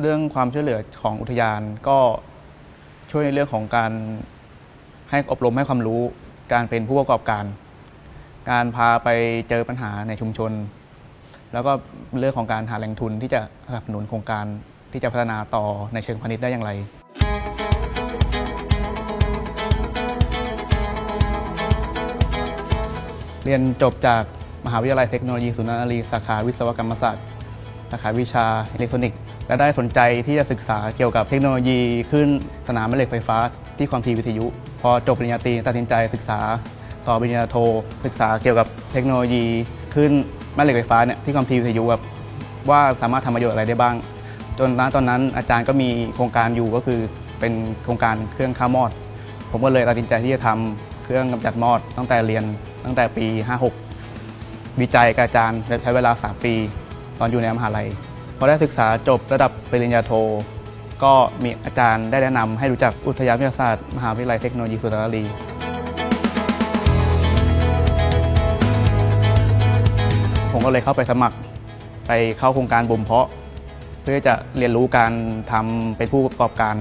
เรื่องความช่วยเหลือของอุทยานก็ช่วยในเรื่องของการให้อบรมให้ความรู้ การเป็นผู้ประกอบการ การพาไปเจอปัญหาในชุมชน แล้วก็เรื่องของการหาแหล่งทุนที่จะสนับสนุนโครงการที่จะพัฒนาต่อในเชิงพาณิชย์ได้อย่างไรเรียนจบจากมหาวิทยาลัยเทคโนโลยีสุนทรีสาขาวิศวกรรมศาสตร์ สาขาวิชาอิเล็กทรอนิกส์และได้สนใจที่จะศึกษาเกี่ยวกับเทคโนโลยีขึ้นสนามแม่เหล็กไฟฟ้า ที่ความถี่วิทยุ พอจบปริญญาตรีตัดสินใจศึกษาต่อปริญญาโท ศึกษาเกี่ยวกับเทคโนโลยีขึ้นแม่เหล็กไฟฟ้าเนี่ยที่ความถี่วิทยุแบบว่าสามารถทำประโยชน์อะไรได้บ้าง จนณตอนนั้นอาจารย์ก็มีโครงการอยู่ก็คือเป็นโครงการเครื่องข้ามอด ผมก็เลยตัดสินใจที่จะทำเครื่องกำจัดมอดตั้งแต่เรียนตั้งแต่ปี 56 วิจัยกับอาจารย์ใช้เวลา 3 ปี ตอนอยู่ในมหาลัยพอได้ศึกษาจบระดับปริญญาโท ก็มีอาจารย์ได้แนะนำให้รู้จักอุทยานวิทยาศาสตร์มหาวิทยาลัยเทคโนโลยีสุรนารีผมก็เลยเข้าไปสมัครไปเข้าโครงการบ่มเพาะ เพื่อจะเรียนรู้การทำเป็นผู้ประกอบการ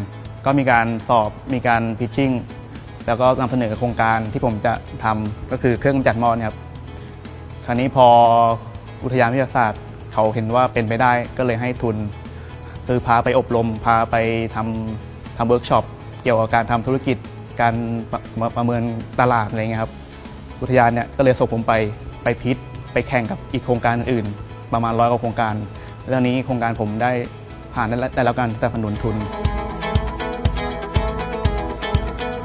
ก็มีการสอบมีการพิชชิ่งแล้วก็นำเสนอโครงการที่ผมจะทำก็คือเครื่องจัดมอดครับคราวนี้พออุทยานวิทยาศาสตร์ เขาเห็นว่าเป็นไปได้ก็เลยให้ทุน คือพาไปอบรม พาไปทำทำเวิร์กช็อปเกี่ยวกับการทำธุรกิจการประประเมินตลาดอะไรเงี้ยครับอุทยานเนี่ยก็เลยส่งผมไปไปพิษไปแข่งกับอีกโครงการอื่น ประมาณร้อยกว่าโครงการแล้วตอนนี้โครงการผมได้ผ่านได้ได้รับการสนับสนุนทุน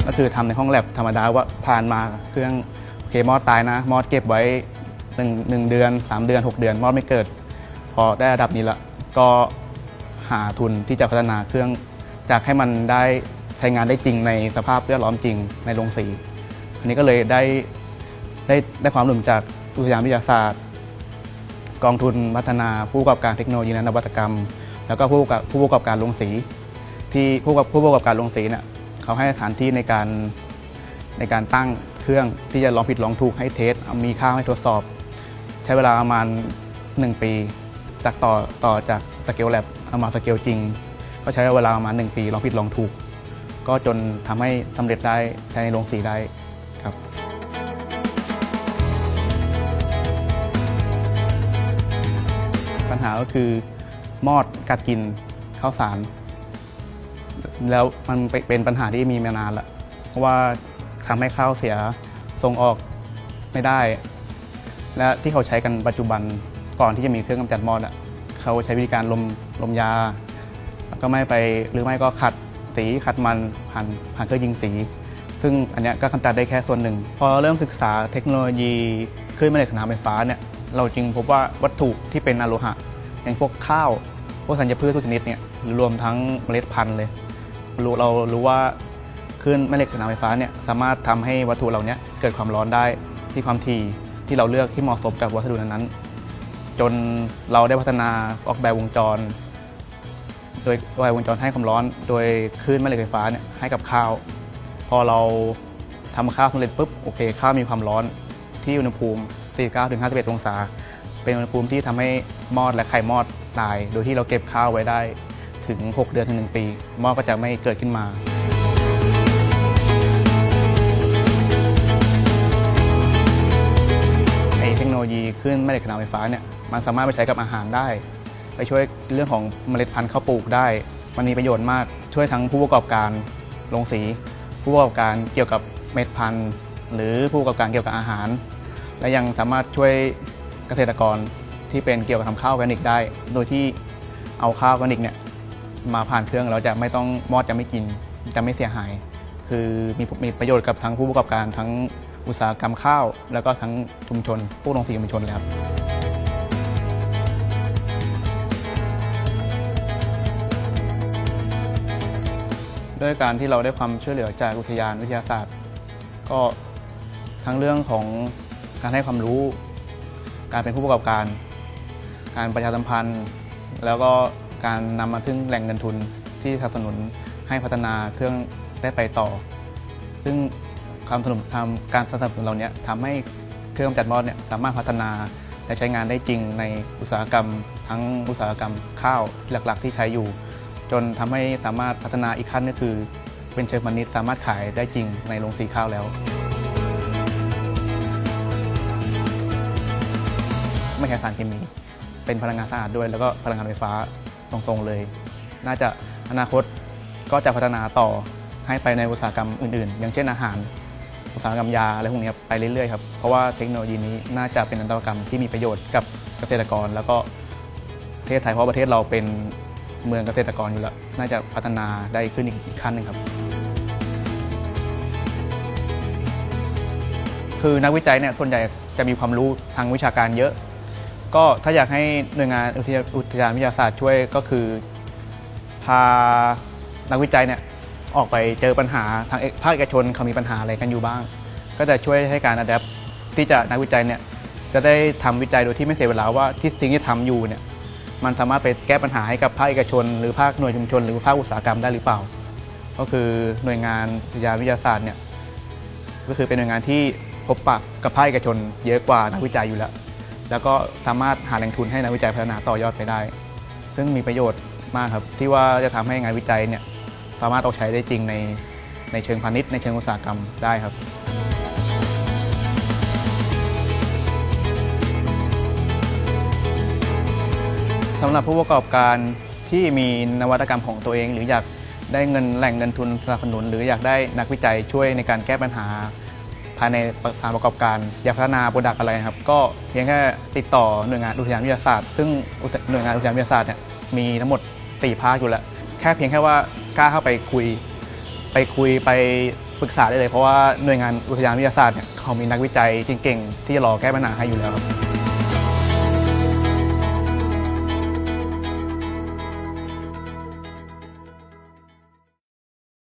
ก็คือทำในห้องแลบธรรมดาว่าผ่านมาเครื่องโอเคมอดตายนะ มอดเก็บไว้หนึ่งหนึ่งเดือน 3 เดือน 6 เดือน มอดไม่เกิด พอได้ระดับนี้ละก็หาทุนที่จะพัฒนาเครื่องจากให้มันได้ใช้งานได้จริงในสภาพแวดล้อมจริงในโรงสี อันนี้ก็เลยได้ได้ได้ความรู้จากอุทยานวิทยาศาสตร์ กองทุนพัฒนาผู้ประกอบการเทคโนโลยีและนวัตกรรม แล้วก็ผู้ประกอบผู้ประกอบการโรงสี ที่ผู้ประกอบผู้ประกอบการโรงสีเนี่ยเขาให้สถานที่ในการในการตั้งเครื่องที่จะลองผิดลองถูกให้เทสมีค่าให้ทดสอบ ใช้เวลาประมาณ 1 ปี จากต่อต่อจากสเกลแลบเอามาสเกลจริง ก็ใช้เวลาประมาณ1ปีลองผิดลองถูก ก็จนทำให้สำเร็จได้ใช้ในโรงสีได้ครับปัญหาก็คือมอดกัดกินข้าวสาร แล้วมันเป็นปัญหาที่มีมานานละเพราะว่าทำให้ข้าวเสียส่งออกไม่ได้ และที่เขาใช้กันปัจจุบัน ก่อนที่จะมีเครื่องกำจัดมอดอะเขาใช้วิธีการลมลมยา แล้วก็ไม่ไปหรือไม่ก็ขัดสีขัดมันผ่านผ่านเครื่องยิงสี ซึ่งอันเนี้ยก็กำจัดได้แค่ส่วนหนึ่ง พอเริ่มศึกษาเทคโนโลยีคลื่นแม่เหล็กสนามไฟฟ้าเนี่ยเราจึงพบว่าวัตถุที่เป็นอโลหะ อย่างพวกข้าวพวกสัญญพืชทุกชนิดเนี่ยรวมทั้งเมล็ดพันธุ์เลยรู้เรารู้ว่าคลื่นแม่เหล็กสนามไฟฟ้าเนี่ยสามารถทำให้วัตถุเหล่านี้เกิดความร้อนได้ที่ความถี่ที่เราเลือกที่เหมาะสมกับวัสดุนั้นๆ จนเราได้พัฒนาออกแบบวงจร โดยวงจรให้ความร้อน โดยคลื่นแม่เหล็กไฟฟ้าเนี่ยให้กับข้าว พอเราทำข้าวสำเร็จปุ๊บโอเค ข้าวมีความร้อนที่อุณหภูมิ 49-51 องศา เป็นอุณหภูมิที่ทำให้มอดและไข่มอดตาย โดยที่เราเก็บข้าวไว้ได้ถึง 6 เดือนถึง 1 ปี มอดก็จะไม่เกิดขึ้นมาไอเทคโนโลยีขึ้นแม่เหล็กขนาดไฟฟ้าเนี่ย มันสามารถไปใช้กับอาหารได้ ไปช่วยเรื่องของเมล็ดพันธุ์ข้าวปลูกได้ มันมีประโยชน์มากช่วยทั้งผู้ประกอบการโรงสี ผู้ประกอบการเกี่ยวกับเมล็ดพันธุ์ หรือผู้ประกอบการเกี่ยวกับอาหาร และยังสามารถช่วยเกษตรกรที่เป็นเกี่ยวกับทำข้าวออร์แกนิกได้ โดยที่เอาข้าวออร์แกนิกเนี่ยมาผ่านเครื่องแล้วจะไม่ต้องมอดจะไม่กินจะไม่เสียหาย คือมีมีประโยชน์กับทั้งผู้ประกอบการทั้งอุตสาหกรรมข้าว แล้วก็ทั้งชุมชนผู้โรงสีชุมชนเลยครับ ด้วยการที่เราได้ความช่วยเหลือจากอุทยานวิทยาศาสตร์ ก็ทั้งเรื่องของการให้ความรู้ การเป็นผู้ประกอบการ การประชาสัมพันธ์ แล้วก็การนำมาถึงแหล่งเงินทุนที่สนับสนุนให้พัฒนาเครื่องได้ไปต่อ ซึ่งความสนับสนุนทำการสนับสนุนเราเนี้ยทำให้เครื่องจัดมอดเนี่ยสามารถพัฒนาและใช้งานได้จริงในอุตสาหกรรม ทั้งอุตสาหกรรมข้าวหลัก ๆ ที่ใช้อยู่ จนทำให้สามารถพัฒนาอีกขั้นก็คือ เป็นเชิงพาณิชย์สามารถขายได้จริงในโรงสีข้าวแล้วไม่ใช้สารเคมีเป็นพลังงานสะอาดด้วย แล้วก็พลังงานไฟฟ้าตรงๆเลย น่าจะอนาคตก็จะพัฒนาต่อให้ไปในอุตสาหกรรมอื่นๆ อย่างเช่นอาหาร อุตสาหกรรมยาอะไรพวกนี้ไปเรื่อยๆครับ เพราะว่าเทคโนโลยีนี้น่าจะเป็นนวัตกรรมที่มีประโยชน์กับเกษตรกร แล้วก็ประเทศไทยเพราะประเทศเราเป็น เมืองเกษตรกรอยู่แล้ว น่าจะพัฒนาได้ขึ้นอีกขั้นหนึ่งครับ คือนักวิจัยเนี่ยส่วนใหญ่จะมีความรู้ทางวิชาการเยอะ ก็ถ้าอยากให้หน่วยงานอุทยานวิทยาศาสตร์ช่วยก็คือ พานักวิจัยเนี่ยออกไปเจอปัญหาทางภาคเอกชนเขามีปัญหาอะไรกันอยู่บ้าง ก็จะช่วยให้การอัดแอปที่จะนักวิจัยเนี่ยจะได้ทำวิจัยโดยที่ไม่เสียเวลาว่าที่สิ่งที่ทำอยู่เนี่ย มันสามารถไปแก้ปัญหาให้กับภาคเอกชน หรือภาคหน่วยชุมชน หรือภาคอุตสาหกรรมได้หรือเปล่า ก็คือหน่วยงานอุทยาวิทยาศาสตร์เนี่ยก็คือเป็นหน่วยงานที่พบปะกับภาคเอกชน เยอะกว่านักวิจัยอยู่แล้ว แล้วก็สามารถหาแหล่งทุนให้นักวิจัยพัฒนาต่อยอดไปได้ ซึ่งมีประโยชน์มากครับที่ว่าจะทำให้งานวิจัยเนี่ยสามารถเอาใช้ได้จริงในในเชิงพาณิชย์ในเชิงอุตสาหกรรมได้ครับ สำหรับผู้ประกอบการที่มีนวัตกรรมของตัวเอง หรืออยากได้เงินแหล่งเงินทุนสนับสนุน หรืออยากได้นักวิจัยช่วยในการแก้ปัญหา ภายในสถานประกอบการ อยากพัฒนาโปรดักต์อะไรครับ ก็เพียงแค่ติดต่อหน่วยงานอุทยานวิทยาศาสตร์ ซึ่งหน่วยงานอุทยานวิทยาศาสตร์เนี่ยมีทั้งหมด 4 ภาคอยู่แล้ว แค่เพียงแค่ว่ากล้าเข้าไปคุย ไปคุยไปปรึกษาได้เลย เพราะว่าหน่วยงานอุทยานวิทยาศาสตร์เนี่ยเขามีนักวิจัยเก่งๆที่จะรอแก้ปัญหาให้อยู่แล้วครับ